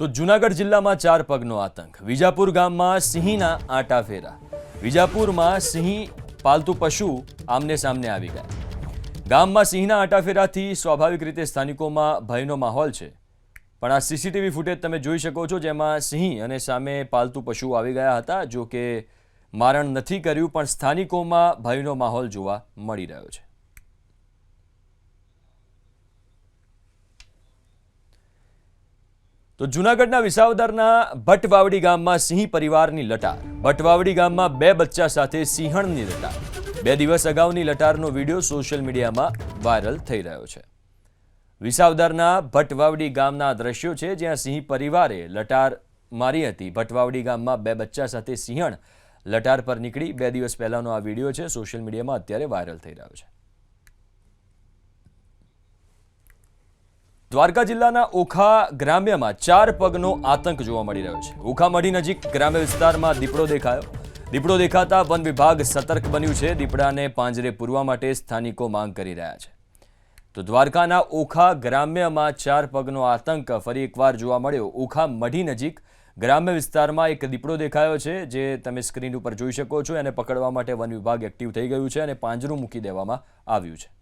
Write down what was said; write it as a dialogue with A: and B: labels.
A: તો જૂનાગઢ જિલ્લામાં ચાર પગનો આતંક. વિજાપુર ગામમાં સિંહના આટા ફેરા. વિજાપુરમાં સિંહ પાલતુ પશુ આમને સામને આવી ગયા. ગામમાં સિંહના આટાફેરાથી સ્વાભાવિક રીતે સ્થાનિકોમાં ભયનો માહોલ છે. પણ આ સીસીટીવી ફૂટેજ તમે જોઈ શકો છો જેમાં સિંહ અને સામે પાલતુ પશુઓ આવી ગયા હતા, જો કે મારણ નથી કર્યું, પણ સ્થાનિકોમાં ભયનો માહોલ જોવા મળી રહ્યો છે. તો જૂનાગઢના વિસાવદરના ભટવાવડી ગામમાં સિંહ પરિવારની લટાર. ભટવાવડી ગામમાં બે બચ્ચા સાથે સિંહણની લટાર. બે દિવસ અગાઉની લટારનો વીડિયો સોશિયલ મીડિયામાં વાયરલ થઈ રહ્યો છે. વિસાવદરના ભટવાવડી ગામના દ્રશ્યો છે, જ્યાં સિંહ પરિવારે લટાર મારી હતી. ભટવાવડી ગામમાં બે બચ્ચા સાથે સિંહણ લટાર પર નીકળી બે દિવસ પહેલાનો આ વીડિયો છે, સોશિયલ મીડિયામાં અત્યારે વાયરલ થઈ રહ્યો છે. દ્વારકા જિલ્લાના ઓખા ગ્રામ્યમાં ચાર પગનો આતંક જોવા મળી રહ્યો છે. ઓખામઢી નજીક ગ્રામ્ય વિસ્તારમાં દીપડો દેખાયો. દીપડો દેખાતા વન વિભાગ સતર્ક બન્યું છે. દીપડાને પાંજરે પૂરવા માટે સ્થાનિકો માંગ કરી રહ્યા છે. તો દ્વારકાના ઓખા ગ્રામ્યમાં ચાર પગનો આતંક ફરી એકવાર જોવા મળ્યો. ઓખા મઢી નજીક ગ્રામ્ય વિસ્તારમાં એક દીપડો દેખાયો છે, જે તમે સ્ક્રીન ઉપર જોઈ શકો છો. એને પકડવા માટે વન વિભાગ એક્ટિવ થઈ ગયું છે અને પાંજરું મૂકી દેવામાં આવ્યું છે.